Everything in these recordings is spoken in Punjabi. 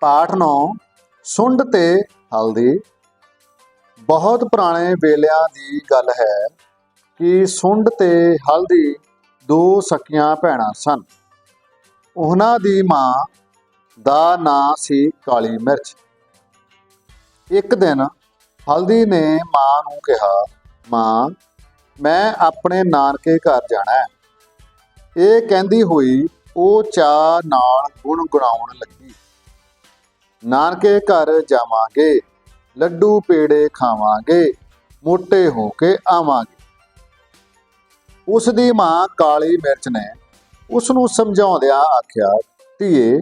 ਪਾਠ 9 ਸੁੰਡ ਤੇ ਹਲਦੀ। ਬਹੁਤ ਪੁਰਾਣੇ ਵੇਲਿਆਂ ਦੀ ਗੱਲ ਹੈ ਕਿ ਸੁੰਡ ਤੇ ਹਲਦੀ ਦੋ ਸਕੀਆਂ ਭੈਣਾਂ ਸਨ। ਉਹਨਾਂ ਦੀ ਮਾਂ ਦਾ ਨਾਂ ਸੀ ਕਾਲੀ ਮਿਰਚ। ਇੱਕ ਦਿਨ ਹਲਦੀ ਨੇ ਮਾਂ ਨੂੰ ਕਿਹਾ, ਮਾਂ, ਮੈਂ ਆਪਣੇ ਨਾਨਕੇ ਘਰ ਜਾਣਾ ਹੈ। ਇਹ ਕਹਿੰਦੀ ਹੋਈ ਉਹ ਚਾਹ ਨਾਲ ਗੁਣ ਗੁਣਾਉਣ ਲੱਗੀ। ਨਾਨਕੇ ਘਰ ਜਾਵਾਂਗੇ, ਲੱਡੂ ਪੇੜੇ ਖਾਵਾਂਗੇ, ਮੋਟੇ ਹੋ ਕੇ ਆਵਾਂਗੇ। ਉਸ ਦੀ ਮਾਂ ਕਾਲੀ ਮਿਰਚ ਨੇ ਉਸ ਨੂੰ ਸਮਝਾਉਂਦਿਆਂ ਆਖਿਆ, ਧੀਏ,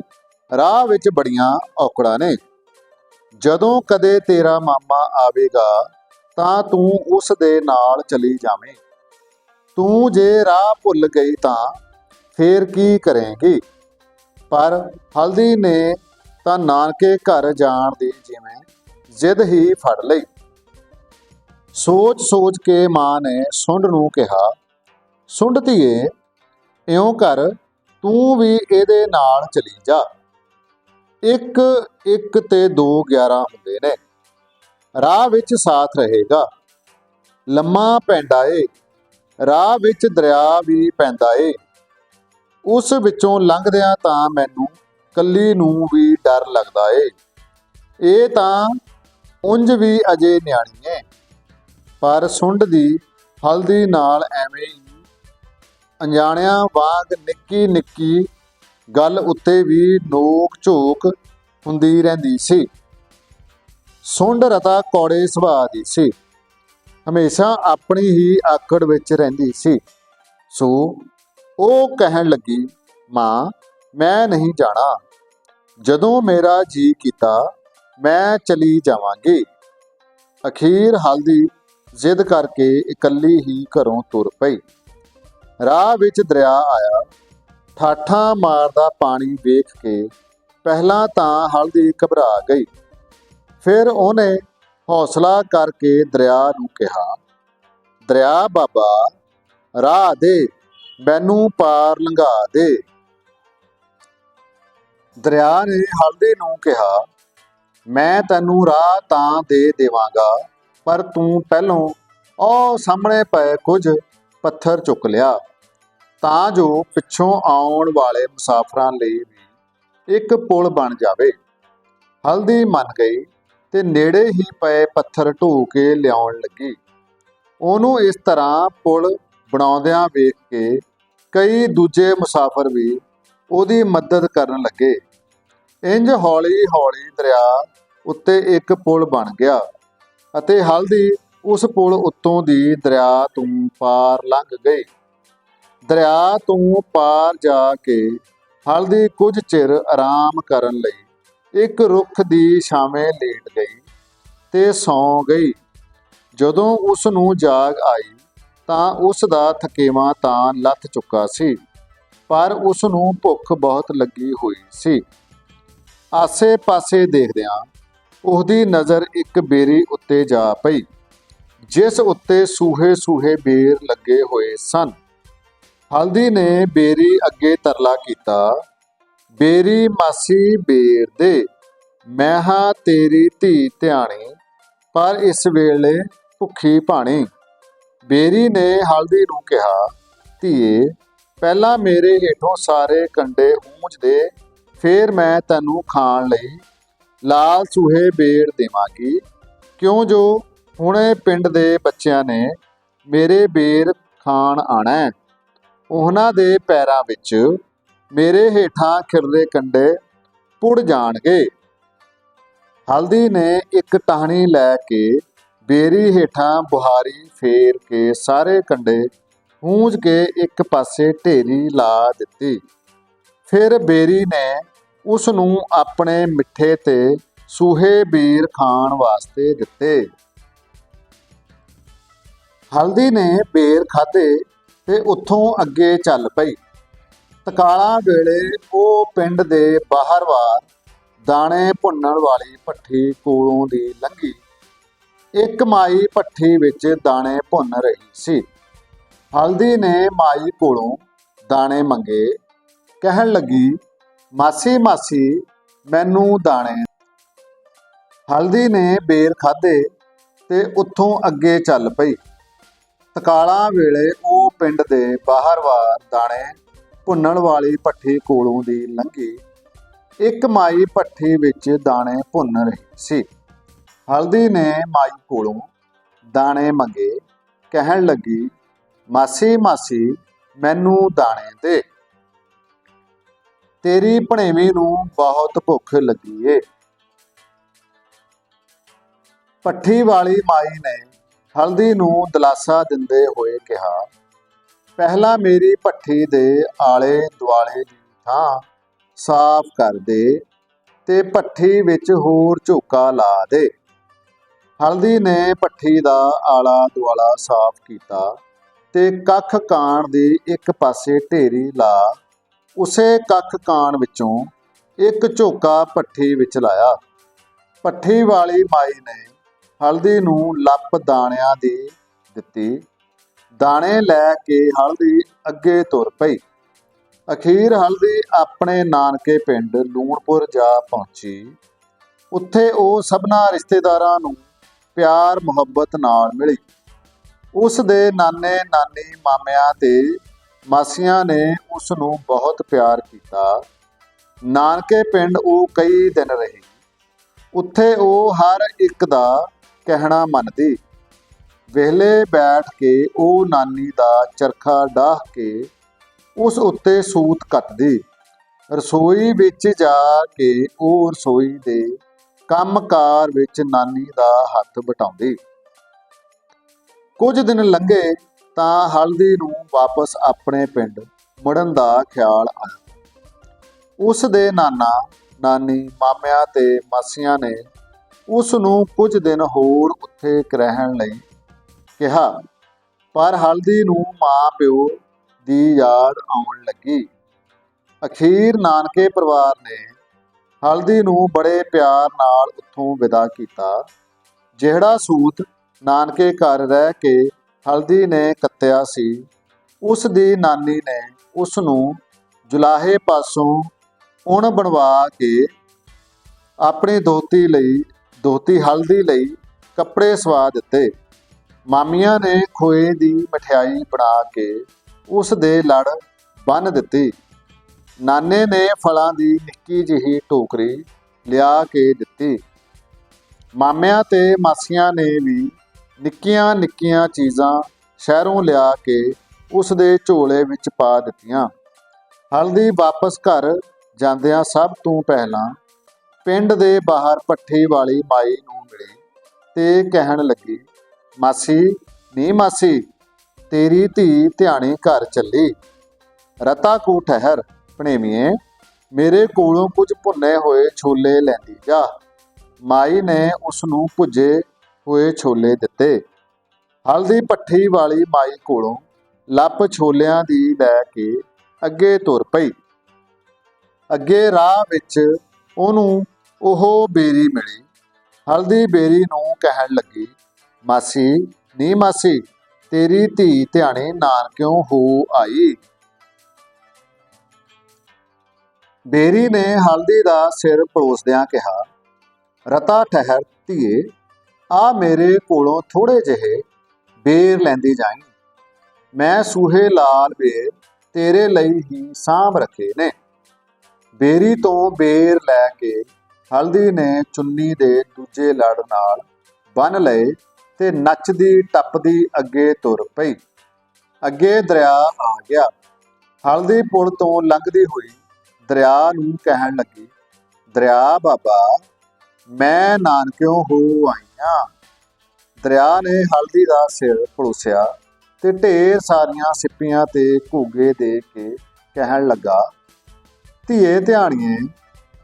ਰਾਹ ਵਿੱਚ ਬੜੀਆਂ ਔਕੜਾਂ ਨੇ। ਜਦੋਂ ਕਦੇ ਤੇਰਾ ਮਾਮਾ ਆਵੇਗਾ, ਤਾਂ ਤੂੰ ਉਸ ਦੇ ਨਾਲ ਚਲੀ ਜਾਵੇਂ। ਤੂੰ ਜੇ ਰਾਹ ਭੁੱਲ ਗਈ ਤਾਂ ਫੇਰ ਕੀ ਕਰੇਂਗੀ? ਪਰ ਹਲਦੀ ਨੇ ਤਾਂ ਨਾਨਕੇ ਘਰ ਜਾਣ ਦੀ ਜਿਵੇਂ ਜ਼ਿੱਦ ਹੀ ਫੜ ਲਈ। ਸੋਚ-ਸੋਚ ਕੇ ਮਾਂ ਨੇ ਸੁੰਡ ਨੂੰ ਕਿਹਾ, ਸੁੰਡ ਧੀਏ, ਇਉਂ ਕਰ, ਤੂੰ ਵੀ ਇਹਦੇ ਨਾਲ ਚਲੀ ਜਾ। ਇੱਕ ਇੱਕ ਤੇ 2 11 ਹੁੰਦੇ ਨੇ। ਰਾਹ ਵਿੱਚ ਸਾਥ ਰਹੇਗਾ। ਲੰਮਾ ਪੈਂਦਾ ਏ। ਰਾਹ ਵਿੱਚ ਦਰਿਆ ਵੀ ਪੈਂਦਾ ਏ। ਉਸ ਵਿੱਚੋਂ ਲੰਘਦਿਆਂ ਤਾਂ ਮੈਨੂੰ ਕੱਲੀ ਨੂੰ ਵੀ ਡਰ ਲੱਗਦਾ ਏ। ਇਹ ਤਾਂ ਉਂਝ ਵੀ ਅਜੇ ਨਿਆਣੀ ਏ। ਪਰ ਸੁੰਡ ਦੀ ਹਲਦੀ ਨਾਲ ਐਵੇਂ ਹੀ ਅਣਜਾਣਿਆਂ ਵਾਂਗ ਨਿੱਕੀ ਨਿੱਕੀ ਗੱਲ ਉੱਤੇ ਵੀ ਨੋਕ ਝੋਕ ਹੁੰਦੀ ਰਹਿੰਦੀ ਸੀ। ਸੁੰਡ ਰਤਾ ਕੌੜੇ ਸੁਭਾਅ ਦੀ ਸੀ। ਹਮੇਸ਼ਾ ਆਪਣੀ ਹੀ ਆਕੜ ਵਿੱਚ ਰਹਿੰਦੀ ਸੀ। ਸੋ ਉਹ ਕਹਿਣ ਲੱਗੀ, ਮਾਂ, ਮੈਂ ਨਹੀਂ ਜਾਣਾ। ਜਦੋਂ ਮੇਰਾ ਜੀ ਕੀਤਾ, ਮੈਂ ਚਲੀ ਜਾਵਾਂਗੀ। ਅਖੀਰ ਹਲਦੀ ਜ਼ਿੱਦ ਕਰਕੇ ਇਕੱਲੀ ਹੀ ਘਰੋਂ ਤੁਰ ਪਈ। ਰਾਹ ਵਿੱਚ ਦਰਿਆ ਆਇਆ। ਠਾਠਾਂ ਮਾਰਦਾ ਪਾਣੀ ਵੇਖ ਕੇ ਪਹਿਲਾਂ ਤਾਂ ਹਲਦੀ ਘਬਰਾ ਗਈ। ਫਿਰ ਉਹਨੇ ਹੌਸਲਾ ਕਰਕੇ ਦਰਿਆ ਨੂੰ ਕਿਹਾ, ਦਰਿਆ ਬਾਬਾ, ਰਾਹ ਦੇ, ਮੈਨੂੰ ਪਾਰ ਲੰਘਾ ਦੇ। ਦਰਿਆ ਨੇ ਹਲਦੀ ਨੂੰ ਕਿਹਾ, ਮੈਂ ਤੈਨੂੰ ਰਾਹ ਤਾਂ ਦੇ ਦੇਵਾਂਗਾ, ਪਰ ਤੂੰ ਪਹਿਲੋਂ ਉਹ ਸਾਹਮਣੇ ਪਏ ਕੁਝ ਪੱਥਰ ਚੁੱਕ ਲਿਆ, ਤਾਂ ਜੋ ਪਿੱਛੋਂ ਆਉਣ ਵਾਲੇ ਮੁਸਾਫਰਾਂ ਲਈ ਵੀ ਇੱਕ ਪੁਲ ਬਣ ਜਾਵੇ। ਹਲਦੀ ਮੰਨ ਗਈ ਤੇ ਨੇੜੇ ਹੀ ਪਏ ਪੱਥਰ ਢੋ ਕੇ ਲਿਆਉਣ ਲੱਗੀ। ਉਹਨੂੰ ਇਸ ਤਰ੍ਹਾਂ ਪੁਲ ਬਣਾਉਂਦਿਆਂ ਵੇਖ ਕੇ ਕਈ ਦੂਜੇ ਮੁਸਾਫਰ ਵੀ ਉਹਦੀ ਮਦਦ ਕਰਨ ਲੱਗੇ। ਇੰਜ ਹੌਲੀ-ਹੌਲੀ ਦਰਿਆ ਉੱਤੇ ਇੱਕ ਪੁਲ ਬਣ ਗਿਆ ਅਤੇ ਹਲਦੀ ਉਸ ਪੁਲ ਉੱਤੋਂ ਦੀ ਦਰਿਆ ਤੋਂ ਪਾਰ ਲੰਘ ਗਈ। ਦਰਿਆ ਤੋਂ ਪਾਰ ਜਾ ਕੇ ਹਲਦੀ ਕੁਝ ਚਿਰ ਆਰਾਮ ਕਰਨ ਲਈ ਇੱਕ ਰੁੱਖ ਦੀ ਛਾਵੇਂ ਲੇਟ ਗਈ ਤੇ ਸੌਂ ਗਈ। ਜਦੋਂ ਉਸ ਨੂੰ ਜਾਗ ਆਈ ਤਾਂ ਉਸ ਦਾ ਥਕੇਵਾਂ ਤਾਂ ਲੱਥ ਚੁੱਕਾ ਸੀ। ਪਰ ਉਸ ਨੂੰ ਭੁੱਖ ਬਹੁਤ ਲੱਗੀ ਹੋਈ ਸੀ। ਆਸੇ-ਪਾਸੇ ਦੇਖਦਿਆਂ ਉਹਦੀ ਨਜ਼ਰ ਇੱਕ ਬੇਰੀ ਉੱਤੇ ਜਾ ਪਈ, ਜਿਸ ਉੱਤੇ ਸੂਹੇ-ਸੂਹੇ ਬੇਰ ਲੱਗੇ ਹੋਏ ਸਨ। ਹਲਦੀ ਨੇ ਬੇਰੀ ਅੱਗੇ ਤਰਲਾ ਕੀਤਾ, ਬੇਰੀ ਮਾਸੀ ਬੇਰ ਦੇ, ਮੈਂ ਹਾਂ ਤੇਰੀ ਧੀ ਧਿਆਣੀ, ਪਰ ਇਸ ਵੇਲੇ ਭੁੱਖੀ ਭਾਣੀ। ਬੇਰੀ ਨੇ ਹਲਦੀ ਨੂੰ ਕਿਹਾ, ਧੀਏ ਪਹਿਲਾਂ ਮੇਰੇ ਹੇਠੋਂ ਸਾਰੇ ਕੰਡੇ ਉਂਝ ਦੇ, ਫੇਰ ਮੈਂ ਤੈਨੂੰ ਖਾਣ ਲਈ ਲਾਲ ਸੂਹੇ ਬੇਰ ਦੇਵਾਂਗੀ। ਕਿਉਂ ਜੋ ਹੁਣੇ ਪਿੰਡ ਦੇ ਬੱਚਿਆਂ ਨੇ ਮੇਰੇ ਬੇਰ ਖਾਣ ਆਣਾ। ਉਹਨਾਂ ਦੇ ਪੈਰਾਂ ਵਿੱਚ ਮੇਰੇ ਹੇਠਾਂ ਖਿਰਦੇ ਕੰਡੇ ਪੁੜ ਜਾਣਗੇ। ਹਲਦੀ ਨੇ ਇੱਕ ਟਾਹਣੀ ਲੈ ਕੇ ਬੇਰੀ ਹੇਠਾਂ ਬੁਹਾਰੀ ਫੇਰ ਕੇ ਸਾਰੇ ਕੰਡੇ ਹੂੰਝ ਕੇ ਇੱਕ ਪਾਸੇ ਢੇਰੀ ਲਾ ਦਿੱਤੀ। ਫਿਰ ਬੇਰੀ ਨੇ ਉਸ ਨੂੰ ਆਪਣੇ ਮਿੱਠੇ ਤੇ ਸੂਹੇ ਬੀਰ ਖਾਣ ਵਾਸਤੇ ਦਿੱਤੇ। ਹਲਦੀ ਨੇ ਬੇਰ ਖਾਦੇ ਤੇ ਉੱਥੋਂ ਅੱਗੇ ਚੱਲ ਪਈ। ਤਕਾਲਾ ਵੇਲੇ ਉਹ ਪਿੰਡ ਦੇ ਬਾਹਰਵਾਰ ਦਾਣੇ ਭੁੰਨਣ ਵਾਲੀ ਭੱਠੀ ਕੋਲੋਂ ਦੀ ਲੰਘੀ। ਇੱਕ ਮਾਈ ਭੱਠੀ ਵਿੱਚ ਦਾਣੇ ਭੁੰਨ ਰਹੀ ਸੀ। ਹਲਦੀ ਨੇ ਮਾਈ ਕੋਲੋਂ ਦਾਣੇ ਮੰਗੇ। ਕਹਿਣ ਲੱਗੀ, ਮਾਸੀ ਮਾਸੀ, ਮੈਨੂੰ ਦਾਣੇ ਹਲਦੀ ਨੇ ਬੇਰ ਖਾਦੇ ਤੇ ਉੱਥੋਂ ਅੱਗੇ ਚੱਲ ਪਈ। ਤਕਾਲਾਂ ਵੇਲੇ ਉਹ ਪਿੰਡ ਦੇ ਬਾਹਰਵਾਰ ਦਾਣੇ ਭੁੰਨਣ ਵਾਲੀ ਭੱਠੀ ਕੋਲੋਂ ਦੀ ਲੰਘੀ। ਇੱਕ ਮਾਈ ਭੱਠੀ ਵਿੱਚ ਦਾਣੇ ਭੁੰਨ ਰਹੀ ਸੀ। ਹਲਦੀ ਨੇ ਮਾਈ ਕੋਲੋਂ ਦਾਣੇ ਮੰਗੇ। ਕਹਿਣ ਲੱਗੀ ਮਾਸੀ ਮਾਸੀ, ਮੈਨੂੰ ਦਾਣੇ ਦੇ। ਤੇਰੀ ਭਣੇਵੀਂ ਨੂੰ ਬਹੁਤ ਭੁੱਖ ਲੱਗੀ ਏ। ਪੱਠੀ ਵਾਲੀ ਮਾਈ ਨੇ ਹਲਦੀ ਨੂੰ ਦਲਾਸਾ ਦਿੰਦੇ ਹੋਏ ਕਿਹਾ, ਪਹਿਲਾਂ ਮੇਰੀ ਭੱਠੀ ਦੇ ਆਲੇ ਦੁਆਲੇ ਦੀ ਥਾਂ ਸਾਫ਼ ਕਰ ਦੇ ਤੇ ਭੱਠੀ ਵਿੱਚ ਹੋਰ ਝੋਕਾ ਲਾ ਦੇ। ਹਲਦੀ ਨੇ ਭੱਠੀ ਦਾ ਆਲਾ ਦੁਆਲਾ ਸਾਫ਼ ਕੀਤਾ ਤੇ ਕੱਖ ਕਾਣ ਦੀ ਇੱਕ ਪਾਸੇ ਢੇਰੀ ਲਾ, ਉਸੇ ਕੱਖ ਕਾਣ ਵਿੱਚੋਂ ਇੱਕ ਝੋਕਾ ਭੱਠੀ ਵਿੱਚ ਲਾਇਆ। ਭੱਠੀ ਵਾਲੀ ਮਾਈ ਨੇ ਹਲਦੀ ਨੂੰ ਲੱਪ ਦਾਣਿਆਂ ਦੀ ਦਿੱਤੀ। ਦਾਣੇ ਲੈ ਕੇ ਹਲਦੀ ਅੱਗੇ ਤੁਰ ਪਈ। ਅਖੀਰ ਹਲਦੀ ਆਪਣੇ ਨਾਨਕੇ ਪਿੰਡ ਲੂਣਪੁਰ ਜਾ ਪਹੁੰਚੀ। ਉੱਥੇ ਉਹ ਸਭਨਾ ਰਿਸ਼ਤੇਦਾਰਾਂ ਨੂੰ ਪਿਆਰ ਮੁਹੱਬਤ ਨਾਲ ਮਿਲੀ। ਉਸ ਦੇ ਨਾਨੇ, ਨਾਨੀ, ਮਾਮਿਆਂ ਤੇ ਮਾਸੀਆਂ ਨੇ ਉਸ ਨੂੰ ਬਹੁਤ ਪਿਆਰ ਕੀਤਾ। ਨਾਨਕੇ ਪਿੰਡ ਉਹ ਕਈ ਦਿਨ ਰਹੀ। ਉੱਥੇ ਉਹ ਹਰ ਇੱਕ ਦਾ ਕਹਿਣਾ ਮੰਨਦੀ। ਵਿਹਲੇ ਬੈਠ ਕੇ ਉਹ ਨਾਨੀ ਦਾ ਚਰਖਾ ਡਾਹ ਕੇ ਉਸ ਉੱਤੇ ਸੂਤ ਕੱਤਦੀ ਰਸੋਈ ਵਿੱਚ ਜਾ ਕੇ ਉਹ ਰਸੋਈ ਦੇ ਕੰਮਕਾਰ ਵਿੱਚ ਨਾਨੀ ਦਾ ਹੱਥ ਵਟਾਉਂਦੀ। ਕੁਝ ਦਿਨ ਲੰਘੇ ਤਾਂ ਹਲਦੀ ਨੂੰ ਵਾਪਸ ਆਪਣੇ ਪਿੰਡ ਮੁੜਨ ਦਾ ਖਿਆਲ ਆਇਆ। ਉਸ ਦੇ ਨਾਨਾ, ਨਾਨੀ, ਮਾਮਿਆਂ ਤੇ ਮਾਸੀਆਂ ਨੇ ਉਸ ਨੂੰ ਕੁਝ ਦਿਨ ਹੋਰ ਉੱਥੇ ਰਹਿਣ ਲਈ ਕਿਹਾ, ਪਰ ਹਲਦੀ ਨੂੰ ਮਾਂ ਪਿਓ ਦੀ ਯਾਦ ਆਉਣ ਲੱਗੀ। ਅਖੀਰ ਨਾਨਕੇ ਪਰਿਵਾਰ ਨੇ ਹਲਦੀ ਨੂੰ ਬੜੇ ਪਿਆਰ ਨਾਲ ਉੱਥੋਂ ਵਿਦਾ ਕੀਤਾ, ਜਿਹੜਾ ਸੂਤ ਨਾਨਕੇ ਘਰ ਰਹਿ ਕੇ ਹਲਦੀ ਨੇ ਕੱਤਿਆ ਸੀ। ਉਸ ਦੀ ਨਾਨੀ ਨੇ ਉਸ ਨੂੰ ਜੁਲਾਹੇ ਪਾਸੋਂ ਉਣ ਬਣਵਾ ਕੇ ਆਪਣੀ ਦੋਤੀ ਲਈ ਦੋਤੀ ਹਲਦੀ ਲਈ ਕੱਪੜੇ ਸਵਾ ਦਿੱਤੇ। ਮਾਮੀਆਂ ਨੇ ਖੋਏ ਦੀ ਮਠਿਆਈ ਬਣਾ ਕੇ ਉਸ ਦੇ ਲੜ ਬੰਨ ਦਿੱਤੀ। ਨਾਨੇ ਨੇ ਫਲਾਂ ਦੀ ਨਿੱਕੀ ਜਿਹੀ ਟੋਕਰੀ ਲਿਆ ਕੇ ਦਿੱਤੀ। ਮਾਮਿਆਂ ਤੇ ਮਾਸੀਆਂ ਨੇ ਵੀ ਨਿੱਕੀਆਂ ਨਿੱਕੀਆਂ ਚੀਜ਼ਾਂ ਸ਼ਹਿਰੋਂ ਲਿਆ ਕੇ ਉਸ ਦੇ ਝੋਲੇ ਵਿੱਚ ਪਾ ਦਿੱਤੀਆਂ। ਹਲਦੀ ਵਾਪਸ ਘਰ ਜਾਂਦਿਆਂ ਸਭ ਤੋਂ ਪਹਿਲਾਂ ਪਿੰਡ ਦੇ ਬਾਹਰ ਪੱਠੀ ਵਾਲੀ ਮਾਈ ਨੂੰ ਮਿਲੀ ਤੇ ਕਹਿਣ ਲੱਗੀ, ਮਾਸੀ, ਨੀ ਮਾਸੀ, ਤੇਰੀ ਧੀ ਧਿਆਣੀ ਘਰ ਚੱਲੀ। ਰਤਾ ਕੋ ਠਹਿਰ ਭਣੇਵੀਏ ਮੇਰੇ ਕੋਲੋਂ ਕੁਝ ਭੁੰਨੇ ਹੋਏ ਛੋਲੇ ਲੈਂਦੀ ਜਾ। ਮਾਈ ਨੇ ਉਸ ਨੂੰ ਭੁੱਜੇ ਹੋਏ ਛੋਲੇ ਦਿੱਤੇ। ਹਲਦੀ ਪੱਠੀ ਵਾਲੀ ਮਾਈ ਕੋਲੋਂ ਲੱਪ ਛੋਲਿਆਂ ਦੀ ਲੈ ਕੇ ਅੱਗੇ ਤੁਰ ਪਈ। ਅੱਗੇ ਰਾਹ ਵਿੱਚ ਉਹਨੂੰ ਉਹ ਬੇਰੀ ਮਿਲੀ। ਹਲਦੀ ਬੇਰੀ ਨੂੰ ਕਹਿਣ ਲੱਗੀ, ਮਾਸੀ, ਨੀ ਮਾਸੀ, ਤੇਰੀ ਧੀ ਧਿਆਣੇ ਨਾਨਕਿਓਂ ਹੋ ਆਈ। ਬੇਰੀ ਨੇ ਹਲਦੀ ਦਾ ਸਿਰ ਪਲੋਸਦਿਆਂ ਕਿਹਾ, ਰਤਾ ਠਹਿਰ ਧੀਏ। ਆ ਮੇਰੇ ਕੋਲੋਂ ਥੋੜੇ ਜਿਹੇ ਬੇਰ ਲੈਂਦੀ ਜਾਈਂ। ਮੈਂ ਸੂਹੇ ਲਾਲ ਬੇਰ ਤੇਰੇ ਲਈ ਹੀ ਸਾਂਭ ਰੱਖੇ ਨੇ। ਬੇਰੀ ਤੋਂ ਬੇਰ ਲੈ ਕੇ ਹਲਦੀ ਨੇ ਚੁੰਨੀ ਦੇ ਦੂਜੇ ਲੜ ਨਾਲ ਬੰਨ ਲਏ ਤੇ ਨੱਚਦੀ ਟੱਪਦੀ ਅੱਗੇ ਤੁਰ ਪਈ। ਅੱਗੇ ਦਰਿਆ ਆ ਗਿਆ। ਹਲਦੀ ਪੁਲ ਤੋਂ ਲੰਘਦੀ ਹੋਈ ਦਰਿਆ ਨੂੰ ਕਹਿਣ ਲੱਗੀ, ਦਰਿਆ ਬਾਬਾ ਮੈਂ ਨਾਨਕਿਓਂ ਹੋ ਆਈਆਂ। ਦਰਿਆ ਨੇ ਹਲਦੀ ਦਾ ਸਿਰ ਪਲੋਸਿਆ ਤੇ ਢੇਰ ਸਾਰੀਆਂ ਸਿੱਪੀਆਂ ਤੇ ਘੂਗੇ ਦੇ ਕੇ ਕਹਿਣ ਲੱਗਾ, ਧੀਏ ਧਿਆਣੀਏ,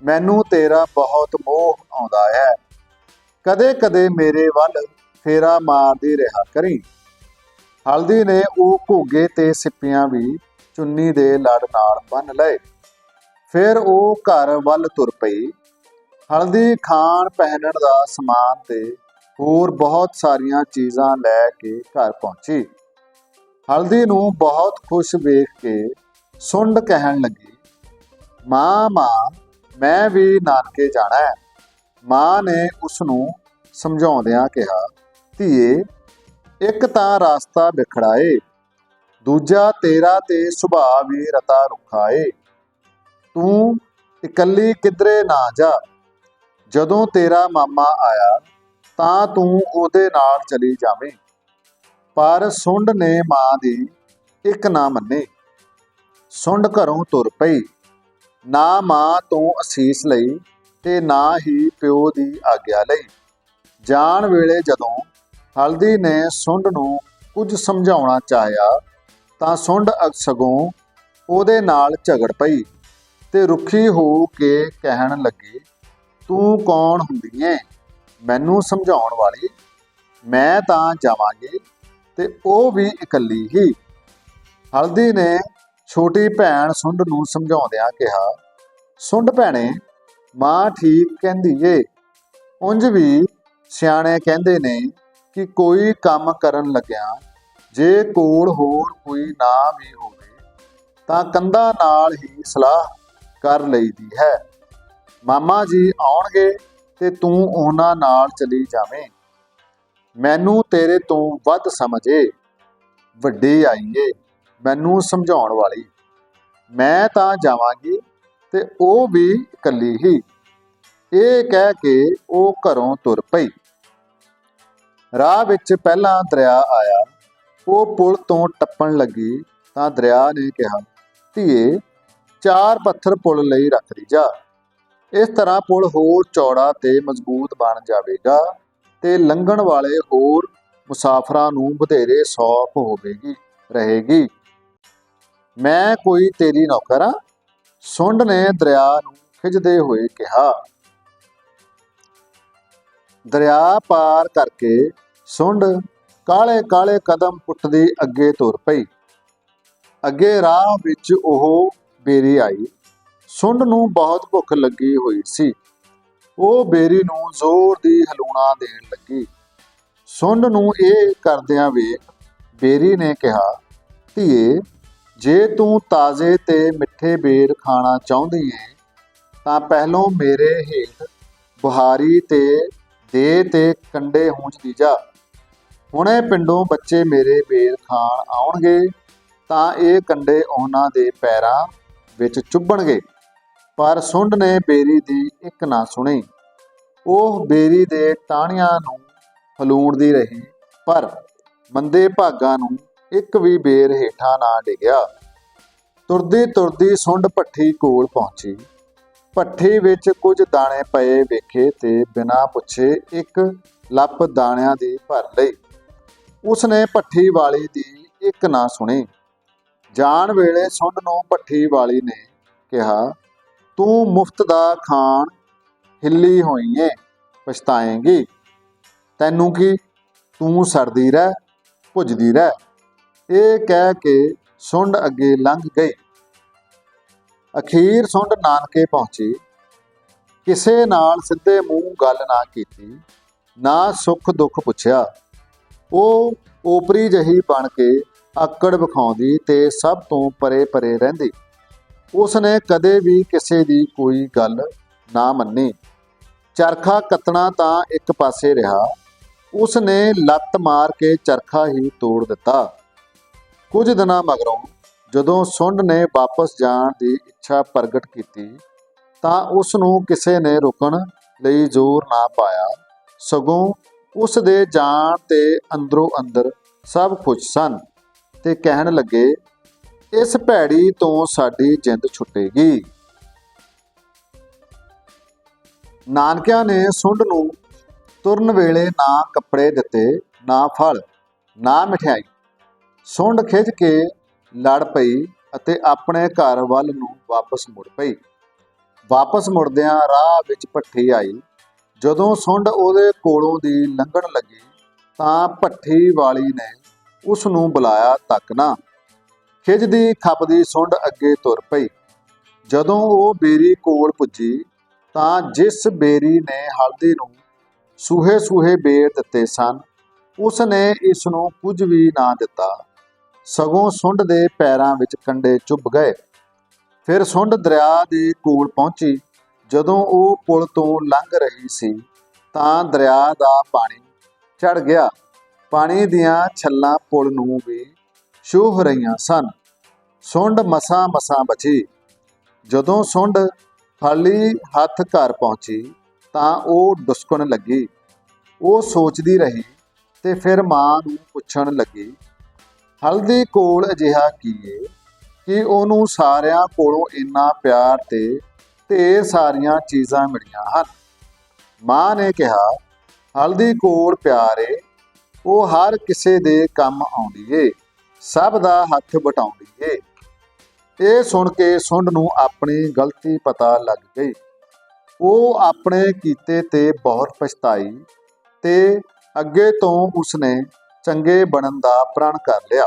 ਮੈਨੂੰ ਤੇਰਾ ਬਹੁਤ ਮੋਹ ਆਉਂਦਾ ਹੈ। ਕਦੇ ਕਦੇ ਮੇਰੇ ਵੱਲ ਫੇਰਾ ਮਾਰਦੀ ਰਿਹਾ ਕਰੀ ਹਲਦੀ ਨੇ ਉਹ ਘੋਗੇ ਤੇ ਸਿੱਪੀਆਂ ਵੀ ਚੁੰਨੀ ਦੇ ਲੜ ਨਾਲ ਬੰਨ ਲਏ। ਫਿਰ ਉਹ ਘਰ ਵੱਲ ਤੁਰ ਪਈ। ਹਲਦੀ, ਖਾਣ, ਪਹਿਨਣ ਦਾ ਸਮਾਨ ਤੇ ਹੋਰ ਬਹੁਤ ਸਾਰੀਆਂ ਚੀਜ਼ਾਂ ਲੈ ਕੇ ਘਰ ਪਹੁੰਚੀ। ਹਲਦੀ ਨੂੰ ਬਹੁਤ ਖੁਸ਼ ਵੇਖ ਕੇ ਸੁੰਡ ਕਹਿਣ ਲੱਗੀ, ਮਾਂ ਮਾਂ, ਮੈਂ ਵੀ ਨਾਨਕੇ ਜਾਣਾ ਹੈ। ਮਾਂ ਨੇ ਉਸ ਨੂੰ ਸਮਝਾਉਂਦਿਆਂ ਕਿਹਾ, ਧੀਏ, ਇੱਕ ਤਾਂ ਰਾਸਤਾ ਵਿਖੜਾ ਏ ਦੂਜਾ ਤੇਰਾ ਤੇ ਸੁਭਾਅ ਵੀ ਰਤਾ ਰੁੱਖਾ ਏ ਤੂੰ ਇਕੱਲੀ ਕਿਧਰੇ ਨਾ ਜਾ। ਜਦੋਂ ਤੇਰਾ ਮਾਮਾ ਆਇਆ ਤਾਂ ਤੂੰ ਉਹਦੇ ਨਾਲ ਚਲੀ ਜਾਵੇਂ। ਪਰ ਸੁੰਡ ਨੇ ਮਾਂ ਦੀ ਇੱਕ ਨਾ ਮੰਨੀ। ਸੁੰਡ ਘਰੋਂ ਤੁਰ ਪਈ। ਨਾ ਮਾਂ ਤੋਂ ਅਸੀਸ ਲਈ ਤੇ ਨਾ ਹੀ ਪਿਓ ਦੀ ਆਗਿਆ ਲਈ। ਜਾਣ ਵੇਲੇ ਜਦੋਂ ਹਲਦੀ ਨੇ ਸੁੰਡ ਨੂੰ ਕੁਝ ਸਮਝਾਉਣਾ ਚਾਹਿਆ ਤਾਂ ਸੁੰਡ ਸਗੋਂ ਉਹਦੇ ਨਾਲ ਝਗੜ ਪਈ ਤੇ ਰੁੱਖੀ ਹੋ ਕੇ ਕਹਿਣ ਲੱਗੀ ਤੂੰ ਕੌਣ ਹੁੰਦੀ ਏ? ਮੈਨੂੰ ਸਮਝਾਉਣ ਵਾਲੀ। ਮੈਂ ਤਾਂ ਜਾਵਾਂਗੀ ਤੇ ਉਹ ਵੀ ਇਕੱਲੀ ਹੀ। ਹਲਦੀ ਨੇ ਛੋਟੀ ਭੈਣ ਸੁੰਡ ਨੂੰ ਸਮਝਾਉਂਦਿਆਂ ਕਿਹਾ, ਸੁੰਡ ਭੈਣੇ, ਮਾਂ ਠੀਕ ਕਹਿੰਦੀ ਏ। ਉਂਝ ਵੀ ਸਿਆਣੇ ਕਹਿੰਦੇ ਨੇ ਕਿ ਕੋਈ ਕੰਮ ਕਰਨ ਲੱਗਿਆ, ਜੇ ਕੋਲ ਹੋਰ ਕੋਈ ਨਾ ਵੀ ਹੋਵੇ, ਤਾਂ ਕੰਧਾਂ ਨਾਲ ਹੀ ਸਲਾਹ ਕਰ ਲਈਦੀ ਹੈ। ਮਾਮਾ ਜੀ ਆਉਣਗੇ ਤੇ ਤੂੰ ਉਹਨਾਂ ਨਾਲ ਚਲੀ ਜਾਵੇਂ। ਮੈਨੂੰ ਤੇਰੇ ਤੋਂ ਵੱਧ ਸਮਝੇ। ਵੱਡੀ ਆਈਏ, ਮੈਨੂੰ ਸਮਝਾਉਣ ਵਾਲੀ। ਮੈਂ ਤਾਂ ਜਾਵਾਂਗੀ ਤੇ ਉਹ ਵੀ ਇਕੱਲੀ ਹੀ। ਇਹ ਕਹਿ ਕੇ ਉਹ ਘਰੋਂ ਤੁਰ ਪਈ। ਰਾਹ ਵਿੱਚ ਪਹਿਲਾਂ ਦਰਿਆ ਆਇਆ। ਉਹ ਪੁਲ ਤੋਂ ਟੱਪਣ ਲੱਗੀ ਤਾਂ ਦਰਿਆ ਨੇ ਕਿਹਾ, ਧੀਏ, ਚਾਰ ਪੱਥਰ ਪੁਲ ਲਈ ਰੱਖ ਦੀ ਜਾ। ਇਸ ਤਰ੍ਹਾਂ ਪੁਲ ਹੋਰ ਚੌੜਾ ਤੇ ਮਜ਼ਬੂਤ ਬਣ ਜਾਵੇਗਾ ਤੇ ਲੰਘਣ ਵਾਲੇ ਹੋਰ ਮੁਸਾਫਰਾਂ ਨੂੰ ਵਧੇਰੇ ਸੌਖ ਹੋਵੇਗੀ, ਰਹੇਗੀ। ਮੈਂ ਕੋਈ ਤੇਰੀ ਨੌਕਰ ਹਾਂ ਸੁੰਡ ਨੇ ਦਰਿਆ ਨੂੰ ਖਿੱਚਦੇ ਹੋਏ ਕਿਹਾ। ਦਰਿਆ ਪਾਰ ਕਰਕੇ ਸੁੰਡ ਕਾਲੇ ਕਾਲੇ ਕਦਮ ਪੁੱਟਦੀ ਅੱਗੇ ਤੁਰ ਪਈ। ਅੱਗੇ ਰਾਹ ਵਿੱਚ ਉਹ ਬੇਰੀ ਆਈ। ਸੁੰਡ ਨੂੰ ਬਹੁਤ ਭੁੱਖ ਲੱਗੀ ਹੋਈ ਸੀ। ਉਹ ਬੇਰੀ ਨੂੰ ਜ਼ੋਰ ਦੀ ਹਲੂਣਾ ਦੇਣ ਲੱਗੀ। ਸੁੰਡ ਨੂੰ ਇਹ ਕਰਦਿਆਂ ਵੇਖ ਬੇਰੀ ਨੇ ਕਿਹਾ, ਧੀਏ, ਜੇ ਤੂੰ ਤਾਜ਼ੇ ਤੇ ਮਿੱਠੇ ਬੇਰ ਖਾਣਾ ਚਾਹੁੰਦੀ ਏ, ਤਾਂ ਪਹਿਲੋਂ ਮੇਰੇ ਹੇਠ ਬੁਹਾਰੀ ਤੇ ਦੇ ਤੇ ਕੰਡੇ ਹੂੰਚਦੀ ਜਾ। ਹੁਣੇ ਪਿੰਡੋਂ ਬੱਚੇ ਮੇਰੇ ਬੇਰ ਖਾਣ ਆਉਣਗੇ, ਤਾਂ ਇਹ ਕੰਡੇ ਉਹਨਾਂ ਦੇ ਪੈਰਾਂ ਵਿੱਚ ਚੁੱਭਣਗੇ। ਪਰ ਸੁੰਡ ਨੇ ਬੇਰੀ ਦੀ ਇੱਕ ਨਾ ਸੁਣੀ। ਉਹ ਬੇਰੀ ਦੇ ਟਾਹਣੀਆਂ ਨੂੰ ਹਲੂਣਦੀ ਰਹੀ, ਪਰ ਮੰਦੇ ਭਾਗਾਂ ਨੂੰ ਇੱਕ ਵੀ ਬੇਰ ਹੇਠਾਂ ਨਾ ਡਿੱਗਿਆ। ਤੁਰਦੀ ਤੁਰਦੀ ਸੁੰਡ ਭੱਠੀ ਕੋਲ ਪਹੁੰਚੀ। ਭੱਠੀ ਵਿੱਚ ਕੁਝ ਦਾਣੇ ਪਏ ਵੇਖੇ ਤੇ ਬਿਨਾਂ ਪੁੱਛੇ ਇੱਕ ਲੱਪ ਦਾਣਿਆਂ ਦੀ ਭਰ ਲਈ। ਉਸਨੇ ਭੱਠੀ ਵਾਲੀ ਦੀ ਇੱਕ ਨਾ ਸੁਣੀ। ਜਾਣ ਵੇਲੇ ਸੁੰਡ ਨੂੰ ਭੱਠੀ ਵਾਲੀ ਨੇ ਕਿਹਾ ਤੂੰ ਮੁਫਤ ਦਾ ਖਾਣ ਹਿੱਲੀ ਹੋਈਏ ਏ ਪਛਤਾਏਂਗੀ। ਤੈਨੂੰ ਕੀ? ਤੂੰ ਸੜਦੀ ਰਹਿ, ਭੁੱਜਦੀ ਰਹਿ। ਇਹ ਕਹਿ ਕੇ ਸੁੰਡ ਅੱਗੇ ਲੰਘ ਗਈ। ਅਖੀਰ ਸੁੰਡ ਨਾਨਕੇ ਪਹੁੰਚੀ। ਕਿਸੇ ਨਾਲ ਸਿੱਧੇ ਮੂੰਹ ਗੱਲ ਨਾ ਕੀਤੀ, ਨਾ ਸੁੱਖ ਦੁੱਖ ਪੁੱਛਿਆ। ਉਹ ਓਪਰੀ ਜਹੀ ਬਣ ਕੇ ਆਕੜ ਵਿਖਾਉਂਦੀ ਤੇ ਸਭ ਤੋਂ ਪਰੇ ਪਰੇ ਰਹਿੰਦੀ। ਉਸ ਨੇ ਕਦੇ ਵੀ ਕਿਸੇ ਦੀ ਕੋਈ ਗੱਲ ਨਾ ਮੰਨੀ। ਚਰਖਾ ਕੱਤਣਾ ਤਾਂ ਇੱਕ ਪਾਸੇ ਰਿਹਾ। ਉਸ ਨੇ ਲੱਤ ਮਾਰ ਕੇ ਚਰਖਾ ਹੀ ਤੋੜ ਦਿੱਤਾ। ਕੁਝ ਦਿਨਾਂ ਮਗਰੋਂ ਜਦੋਂ ਸੁੰਡ ਨੇ ਵਾਪਸ ਜਾਣ ਦੀ ਇੱਛਾ ਪ੍ਰਗਟ ਕੀਤੀ, ਤਾਂ ਉਸ ਨੂੰ ਕਿਸੇ ਨੇ ਰੁਕਣ ਲਈ ਜ਼ੋਰ ਨਾ ਪਾਇਆ। ਸਗੋਂ ਉਸ ਦੇ ਜਾਣ ਤੇ ਅੰਦਰੋਂ ਅੰਦਰ ਸਭ ਖੁਸ਼ ਸਨ ਤੇ ਕਹਿਣ ਲੱਗੇ ਇਸ ਭੈੜੀ ਤੋਂ ਸਾਡੀ ਜਿੰਦ ਛੁੱਟੇਗੀ। ਨਾਨਕਿਆਂ ਨੇ ਸੁੰਡ ਨੂੰ ਤੁਰਨ ਵੇਲੇ ਨਾ ਕੱਪੜੇ ਦਿੱਤੇ, ਨਾ ਫਲ, ਨਾ ਮਠਿਆਈ। ਸੁੰਡ ਖਿੱਚ ਕੇ ਲੜ ਪਈ ਅਤੇ ਆਪਣੇ ਘਰ ਵੱਲ ਨੂੰ ਵਾਪਸ ਮੁੜ ਪਈ। ਵਾਪਸ ਮੁੜਦਿਆਂ ਰਾਹ ਵਿੱਚ ਭੱਠੀ ਆਈ। ਜਦੋਂ ਸੁੰਡ ਉਹਦੇ ਕੋਲੋਂ ਦੀ ਲੰਘਣ ਲੱਗੀ ਤਾਂ ਭੱਠੀ ਵਾਲੀ ਨੇ ਉਸ ਨੂੰ ਬੁਲਾਇਆ ਤੱਕ ਨਾ। ਖਿੱਚਦੀ ਖੱਪਦੀ ਸੁੰਡ ਅੱਗੇ ਤੁਰ ਪਈ। ਜਦੋਂ ਉਹ ਬੇਰੀ ਕੋਲ ਪੁੱਜੀ, ਤਾਂ ਜਿਸ ਬੇਰੀ ਨੇ ਹਲਦੀ ਨੂੰ ਸੂਹੇ ਸੂਹੇ ਬੇਰ ਦਿੱਤੇ ਸਨ ਉਸ ਨੇ ਇਸ ਨੂੰ ਕੁਝ ਵੀ ਨਾ ਦਿੱਤਾ। ਸਗੋਂ ਸੁੰਡ ਦੇ ਪੈਰਾਂ ਵਿੱਚ ਕੰਡੇ ਚੁੱਭ ਗਏ। ਫਿਰ ਸੁੰਡ ਦਰਿਆ ਦੇ ਕੋਲ ਪਹੁੰਚੀ। ਜਦੋਂ ਉਹ ਪੁਲ ਤੋਂ ਲੰਘ ਰਹੀ ਸੀ, ਤਾਂ ਦਰਿਆ ਦਾ ਪਾਣੀ ਚੜ ਗਿਆ। ਪਾਣੀ ਦੀਆਂ ਛੱਲਾਂ ਪੁਲ ਨੂੰ ਵੀ ਛੂਹ ਰਹੀਆਂ ਸਨ। ਸੁੰਡ ਮਸਾਂ ਮਸਾਂ ਬਚੀ। ਜਦੋਂ ਸੁੰਡ ਖਾਲੀ ਹੱਥ ਘਰ ਪਹੁੰਚੀ, ਤਾਂ ਉਹ ਡੁਸਕਣ ਲੱਗੀ। ਉਹ ਸੋਚਦੀ ਰਹੀ ਤੇ ਫਿਰ ਮਾਂ ਨੂੰ ਪੁੱਛਣ ਲੱਗੀ, ਹਲਦੀ ਕੋਲ ਅਜਿਹਾ ਕੀ ਏ? ਕਿ ਉਹਨੂੰ ਸਾਰਿਆਂ ਕੋਲੋਂ ਇੰਨਾ ਪਿਆਰ ਤੇ ਢੇਰ ਸਾਰੀਆਂ ਚੀਜ਼ਾਂ ਮਿਲੀਆਂ ਹਨ? ਮਾਂ ਨੇ ਕਿਹਾ, ਹਲਦੀ ਕੋਲ ਪਿਆਰ ਏ। ਉਹ ਹਰ ਕਿਸੇ ਦੇ ਕੰਮ ਆਉਂਦੀ ਏ। ਸਭ ਦਾ ਹੱਥ ਵਟਾਉਂਦੀ ਏ। ਇਹ ਸੁਣ ਕੇ ਸੁੰਡ ਨੂੰ ਆਪਣੀ ਗਲਤੀ ਪਤਾ ਲੱਗ ਗਈ। ਉਹ ਆਪਣੇ ਕੀਤੇ ਤੇ ਬਹੁਤ ਪਛਤਾਈ ਤੇ ਅੱਗੇ ਤੋਂ ਉਸਨੇ ਚੰਗੇ ਬਣਨ ਦਾ ਪ੍ਰਣ ਕਰ ਲਿਆ।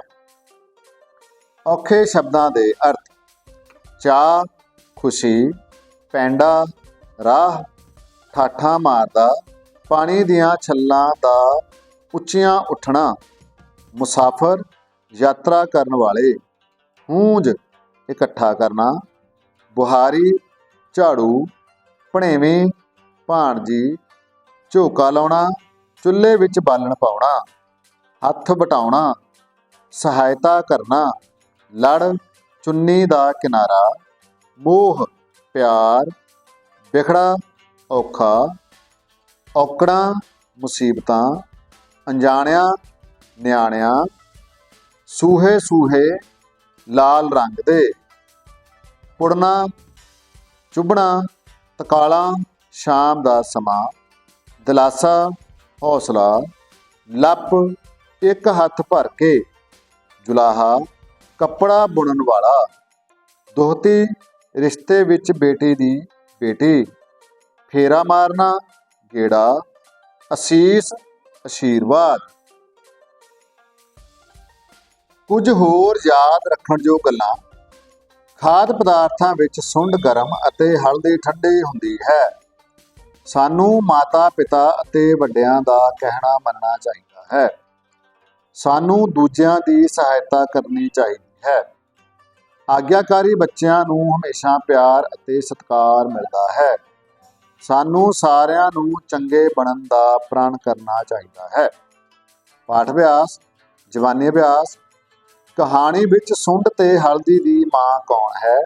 ਔਖੇ ਸ਼ਬਦਾਂ ਦੇ ਅਰਥ, ਚਾਹ, ਖੁਸ਼ੀ, ਪੈਂਡਾ, ਰਾਹ, ਠਾਠਾਂ ਮਾਰਦਾ, ਪਾਣੀ ਦੀਆਂ ਛੱਲਾਂ ਦਾ ਉੱਚੀਆਂ ਉੱਠਣਾ, ਮੁਸਾਫਰ, ਯਾਤਰਾ ਕਰਨ ਵਾਲੇ, ਹੂੰਜ ਇਕੱਠਾ ਕਰਨਾ। ਬੁਹਾਰੀ, ਝਾੜੂ, ਭਣੇਵੇਂ, ਭਾਣਜੀ, ਝੋਕਾ ਲਾਉਣਾ, ਚੁੱਲ੍ਹੇ ਵਿੱਚ ਬਾਲਣ ਪਾਉਣਾ, ਹੱਥ ਵਟਾਉਣਾ, ਸਹਾਇਤਾ ਕਰਨਾ, ਲੜ, ਚੁੰਨੀ ਦਾ ਕਿਨਾਰਾ, ਮੋਹ, ਪਿਆਰ, ਵਿਖੜਾ, ਔਖਾ, ਔਕੜਾਂ, ਮੁਸੀਬਤਾਂ, ਅਣਜਾਣਿਆਂ, ਨਿਆਣਿਆਂ ਸੂਹੇ ਸੂਹੇ ਲਾਲ ਰੰਗ ਦੇ। ਪੁੜਨਾ, ਚੁੱਭਣਾ, ਤਕਾਲਾ, ਸ਼ਾਮ ਦਾ ਸਮਾਂ, ਦਿਲਾਸਾ, ਹੌਸਲਾ, ਲੱਪ, ਇੱਕ ਹੱਥ ਭਰ ਕੇ, ਜੁਲਾਹਾ, ਕੱਪੜਾ ਬੁਣਨ ਵਾਲਾ, ਦੋਹਤੀ, ਰਿਸ਼ਤੇ ਵਿੱਚ ਬੇਟੀ ਦੀ ਬੇਟੀ, ਫੇਰਾ ਮਾਰਨਾ, ਗੇੜਾ, ਅਸੀਸ, ਅਸ਼ੀਰਵਾਦ। ਕੁਝ ਹੋਰ ਯਾਦ ਰੱਖਣ ਜੋ ਗੱਲਾਂ ਖਾਦ ਪਦਾਰਥਾਂ ਵਿੱਚ ਸੁੰਡ ਗਰਮ ਅਤੇ ਹਲਦੀ ਠੰਡੀ ਹੁੰਦੀ ਹੈ। ਸਾਨੂੰ ਮਾਤਾ, ਪਿਤਾ ਅਤੇ ਵੱਡਿਆਂ ਦਾ ਕਹਿਣਾ ਮੰਨਣਾ ਚਾਹੀਦਾ ਹੈ। ਸਾਨੂੰ ਦੂਜਿਆਂ ਦੀ ਸਹਾਇਤਾ ਕਰਨੀ ਚਾਹੀਦੀ ਹੈ। ਆਗਿਆਕਾਰੀ ਬੱਚਿਆਂ ਨੂੰ ਹਮੇਸ਼ਾ ਪਿਆਰ ਅਤੇ ਸਤਿਕਾਰ ਮਿਲਦਾ ਹੈ। ਸਾਨੂੰ ਸਾਰਿਆਂ ਨੂੰ ਚੰਗੇ ਬਣਨ ਦਾ ਪ੍ਰਣ ਕਰਨਾ ਚਾਹੀਦਾ ਹੈ। ਪਾਠ ਅਭਿਆਸ, ਜਵਾਨੀ ਅਭਿਆਸ ਕਹਾਣੀ ਵਿੱਚ ਸੁੰਡ ਤੇ ਹਲਦੀ ਦੀ ਮਾਂ ਕੌਣ ਹੈ?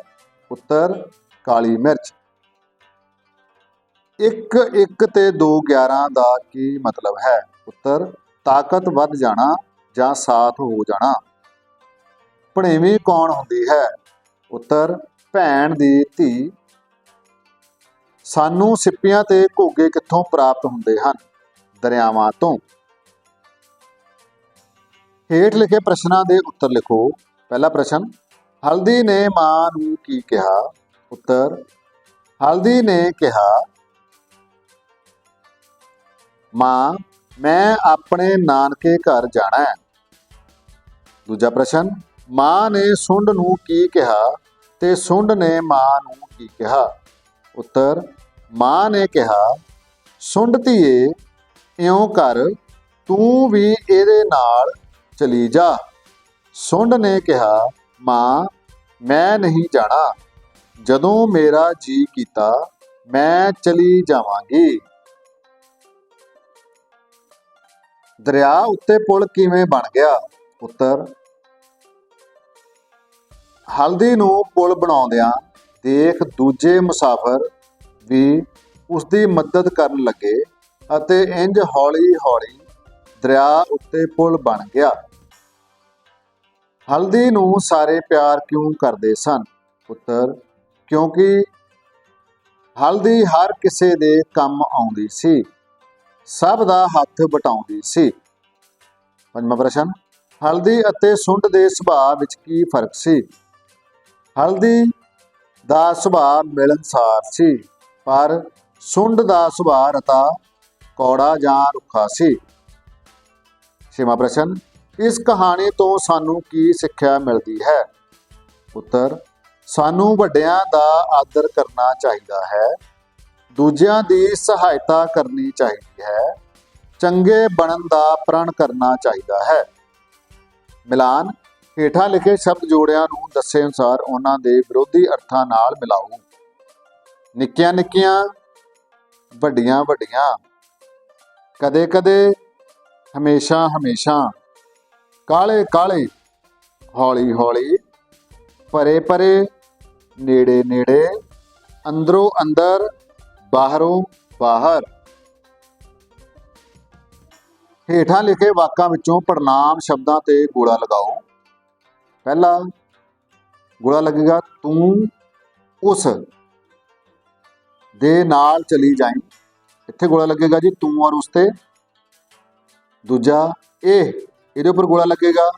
ਉੱਤਰ, ਕਾਲੀ ਮਿਰਚ। 1 1 ਤੇ 2 11 ਦਾ ਕੀ ਮਤਲਬ ਹੈ? ਉੱਤਰ, ਤਾਕਤ ਵੱਧ ਜਾਣਾ ਜਾਂ ਸਾਥ ਹੋ ਜਾਣਾ। ਭਣੇਵੀਂ ਕੌਣ ਹੁੰਦੀ ਹੈ? ਉੱਤਰ, ਭੈਣ ਦੀ ਧੀ। ਸਾਨੂੰ ਸਿੱਪੀਆਂ ਤੇ ਘੋਗੇ ਕਿੱਥੋਂ ਪ੍ਰਾਪਤ ਹੁੰਦੇ ਹਨ? ਦਰਿਆਵਾਂ ਤੋਂ। ਹੇਠ ਲਿਖੇ ਪ੍ਰਸ਼ਨਾਂ ਦੇ ਉੱਤਰ ਲਿਖੋ। ਪਹਿਲਾ ਪ੍ਰਸ਼ਨ, ਹਲਦੀ ਨੇ ਮਾਂ ਨੂੰ ਕੀ ਕਿਹਾ? ਉੱਤਰ, ਹਲਦੀ ਨੇ ਕਿਹਾ, ਮਾਂ, ਮੈਂ ਆਪਣੇ ਨਾਨਕੇ ਘਰ ਜਾਣਾ ਹੈ। ਦੂਜਾ ਪ੍ਰਸ਼ਨ, ਮਾਂ ਨੇ ਸੁੰਡ ਨੂੰ ਕੀ ਕਿਹਾ ਤੇ ਸੁੰਡ ਨੇ ਮਾਂ ਨੂੰ ਕੀ ਕਿਹਾ? ਉੱਤਰ, ਮਾਂ ਨੇ ਕਿਹਾ, ਸੁੰਡ ਧੀਏ, ਇਉਂ ਕਰ, ਤੂੰ ਵੀ ਇਹਦੇ ਨਾਲ ਚਲੀ ਜਾ। ਸੁੰਡ ਨੇ ਕਿਹਾ, ਮਾਂ, ਮੈਂ ਨਹੀਂ ਜਾਣਾ। ਜਦੋਂ ਮੇਰਾ ਜੀ ਕੀਤਾ, ਮੈਂ ਚਲੀ ਜਾਵਾਂਗੀ। ਦਰਿਆ ਉੱਤੇ ਪੁਲ ਕਿਵੇਂ ਬਣ ਗਿਆ? ਪੁੱਤਰ ਹਲਦੀ ਨੂੰ ਪੁਲ ਬਣਾਉਂਦਿਆਂ ਦੇਖ ਦੂਜੇ ਮੁਸਾਫਰ ਵੀ ਉਸ ਦੀ ਮਦਦ ਕਰਨ ਲੱਗੇ ਅਤੇ ਇੰਜ ਹੌਲੀ-ਹੌਲੀ ਦਰਿਆ ਉੱਤੇ ਪੁਲ ਬਣ ਗਿਆ। ਹਲਦੀ ਨੂੰ ਸਾਰੇ ਪਿਆਰ ਕਿਉਂ ਕਰਦੇ ਸਨ? ਪੁੱਤਰ, ਕਿਉਂਕਿ ਹਲਦੀ ਹਰ ਕਿਸੇ ਦੇ ਕੰਮ ਆਉਂਦੀ ਸੀ। ਸਭ ਦਾ ਹੱਥ ਵਟਾਉਂਦੀ ਸੀ। ਪੰਜਵਾਂ ਪ੍ਰਸ਼ਨ, ਹਲਦੀ ਅਤੇ ਸੁੰਡ ਦੇ ਸੁਭਾਅ ਵਿੱਚ ਕੀ ਫ਼ਰਕ ਸੀ? ਹਲਦੀ ਦਾ ਸੁਭਾਅ ਮਿਲਨਸਾਰ ਸੀ, ਪਰ ਸੁੰਡ ਦਾ ਸੁਭਾਅ ਰਤਾ, ਕੌੜਾ ਜਾਂ ਰੁੱਖਾ ਸੀ। ਛੇਵਾਂ ਪ੍ਰਸ਼ਨ, ਇਸ ਕਹਾਣੀ ਤੋਂ ਸਾਨੂੰ ਕੀ ਸਿੱਖਿਆ ਮਿਲਦੀ ਹੈ? ਉੱਤਰ, ਸਾਨੂੰ ਵੱਡਿਆਂ ਦਾ ਆਦਰ ਕਰਨਾ ਚਾਹੀਦਾ ਹੈ, ਦੂਜਿਆਂ ਦੀ ਸਹਾਇਤਾ ਕਰਨੀ ਚਾਹੀਦੀ ਹੈ, ਚੰਗੇ ਬਣਨ ਦਾ ਪ੍ਰਣ ਕਰਨਾ ਚਾਹੀਦਾ ਹੈ। ਮਿਲਾਨ, ਹੇਠਾਂ ਲਿਖੇ ਸ਼ਬਦ ਜੋੜਿਆਂ ਨੂੰ ਦੱਸੇ ਅਨੁਸਾਰ ਉਹਨਾਂ ਦੇ ਵਿਰੋਧੀ ਅਰਥਾਂ ਨਾਲ ਮਿਲਾਓ। ਨਿੱਕੀਆਂ ਨਿੱਕੀਆਂ ਵੱਡੀਆਂ ਵੱਡੀਆਂ ਕਦੇ ਕਦੇ ਹਮੇਸ਼ਾ ਹਮੇਸ਼ਾ। ਕਾਲੇ ਕਾਲੇ। ਹੌਲੀ ਹੌਲੀ। ਪਰੇ ਪਰੇ। ਨੇੜੇ ਨੇੜੇ। ਅੰਦਰੋਂ, ਅੰਦਰ। ਬਾਹਰੋਂ, ਬਾਹਰ। ਹੇਠਾਂ ਲਿਖੇ ਵਾਕਾਂ ਵਿੱਚੋਂ ਪ੍ਰਣਾਮ ਸ਼ਬਦਾਂ ਤੇ ਗੋਲਾ ਲਗਾਓ। ਪਹਿਲਾ ਗੋਲਾ ਲੱਗੇਗਾ, ਤੂੰ ਉਸ ਦੇ ਨਾਲ ਚਲੀ ਜਾਈਂ। ਇੱਥੇ ਗੋਲਾ ਲੱਗੇਗਾ ਜੀ, ਤੂੰ ਔਰ ਉਸ ਤੇ ਦੂਜਾ, ਇਹ, ਇਹਦੇ ਉੱਪਰ ਗੋਲਾ ਲੱਗੇਗਾ।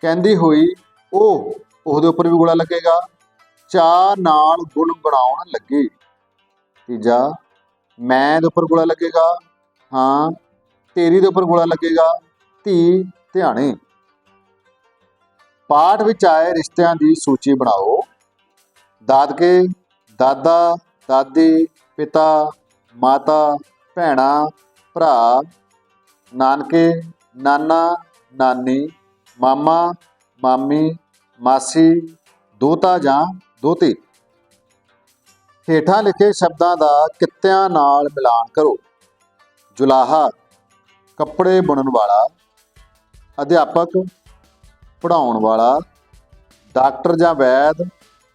ਕਹਿੰਦੀ ਹੋਈ, ਉਹ, ਉਹਦੇ ਉੱਪਰ ਵੀ ਗੋਲਾ ਲੱਗੇਗਾ। ਚਾਹ ਨਾਲ ਗੁਣ ਬਣਾਉਣ ਲੱਗੀ। ਤੀਜਾ, ਮੈਂ ਦੇ ਉੱਪਰ ਗੋਲਾ ਲੱਗੇਗਾ। ਹਾਂ, ਤੇਰੀ ਦੇ ਉੱਪਰ ਗੋਲਾ ਲੱਗੇਗਾ। ਧੀ, ਧਿਆਣੇ। ਪਾਠ ਵਿੱਚ ਆਏ ਰਿਸ਼ਤਿਆਂ ਦੀ ਸੂਚੀ ਬਣਾਓ। ਦਾਦਕੇ, ਦਾਦਾ, ਦਾਦੀ, ਪਿਤਾ, ਮਾਤਾ, ਭੈਣਾ, ਭਰਾ ਨਾਨਕੇ, ਨਾਨਾ, ਨਾਨੀ, ਮਾਮਾ, ਮਾਮੀ, ਮਾਸੀ, ਦੋਤਾ ਜਾਂ ਦੋਤੀ। ਹੇਠਾਂ ਲਿਖੇ ਸ਼ਬਦਾਂ ਦਾ ਕਿੱਤਿਆਂ ਨਾਲ ਮਿਲਾਨ ਕਰੋ। ਜੁਲਾਹਾ, ਕੱਪੜੇ ਬੁਣਨ ਵਾਲਾ, ਅਧਿਆਪਕ ਪੜਾਉਣ ਵਾਲਾ, ਡਾਕਟਰ ਜਾਂ ਵੈਦ,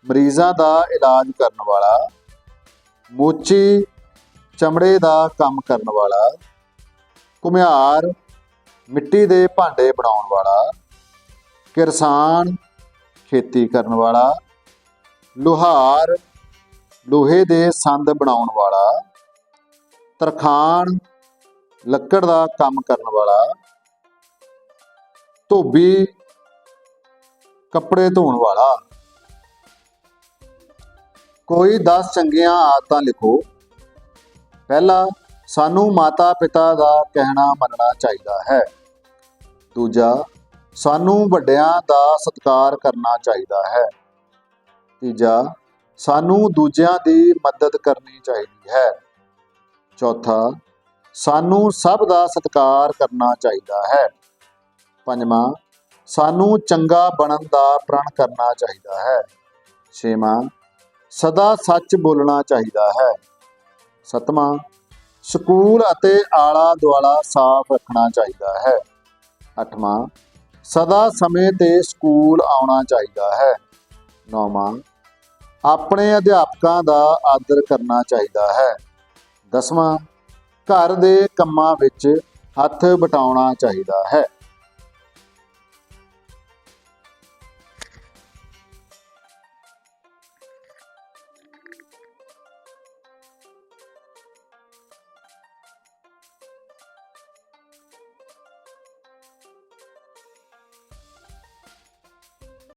ਮਰੀਜ਼ਾਂ ਦਾ ਇਲਾਜ ਕਰਨ ਵਾਲਾ, ਮੋਚੀ, ਚਮੜੇ ਦਾ ਕੰਮ ਕਰਨ ਵਾਲਾ ਕੁਮਿਆਰ ਮਿੱਟੀ ਦੇ ਭਾਂਡੇ ਬਣਾਉਣ ਵਾਲਾ, ਕਿਰਸਾਨ ਖੇਤੀ ਕਰਨ ਵਾਲਾ, ਲੁਹਾਰ ਲੋਹੇ ਦੇ ਸੰਦ ਬਣਾਉਣ ਵਾਲਾ, ਤਰਖਾਣ ਲੱਕੜ ਦਾ ਕੰਮ ਕਰਨ ਵਾਲਾ, ਧੋਬੀ ਕੱਪੜੇ ਧੋਣ ਵਾਲਾ। ਕੋਈ 10 ਚੰਗੀਆਂ ਆਦਤਾਂ ਲਿਖੋ। ਪਹਿਲਾ ਸਾਨੂੰ ਮਾਤਾ ਪਿਤਾ ਦਾ ਕਹਿਣਾ ਮੰਨਣਾ ਚਾਹੀਦਾ ਹੈ। ਦੂਜਾ, ਸਾਨੂੰ ਵੱਡਿਆਂ ਦਾ ਸਤਿਕਾਰ ਕਰਨਾ ਚਾਹੀਦਾ ਹੈ। ਤੀਜਾ, ਸਾਨੂੰ ਦੂਜਿਆਂ ਦੀ ਮਦਦ ਕਰਨੀ ਚਾਹੀਦੀ ਹੈ। ਚੌਥਾ, ਸਾਨੂੰ ਸਭ ਦਾ ਸਤਿਕਾਰ ਕਰਨਾ ਚਾਹੀਦਾ ਹੈ। ਪੰਜਵਾਂ, ਸਾਨੂੰ ਚੰਗਾ ਬਣਨ ਦਾ ਪ੍ਰਣ ਕਰਨਾ ਚਾਹੀਦਾ ਹੈ। ਛੇਵਾਂ, ਸਦਾ ਸੱਚ ਬੋਲਣਾ ਚਾਹੀਦਾ ਹੈ। ਸਤਵਾਂ ਸਕੂਲ ਅਤੇ ਆਲਾ ਦੁਆਲਾ ਸਾਫ਼ ਰੱਖਣਾ ਚਾਹੀਦਾ ਹੈ। ਅੱਠਵਾਂ, ਸਦਾ ਸਮੇਂ ਤੇ ਸਕੂਲ ਆਉਣਾ ਚਾਹੀਦਾ ਹੈ। ਨੌਵਾਂ, ਆਪਣੇ ਅਧਿਆਪਕਾਂ ਦਾ ਆਦਰ ਕਰਨਾ ਚਾਹੀਦਾ ਹੈ। ਦਸਵਾਂ, ਘਰ ਦੇ ਕੰਮਾਂ ਵਿੱਚ ਹੱਥ ਵਟਾਉਣਾ ਚਾਹੀਦਾ ਹੈ।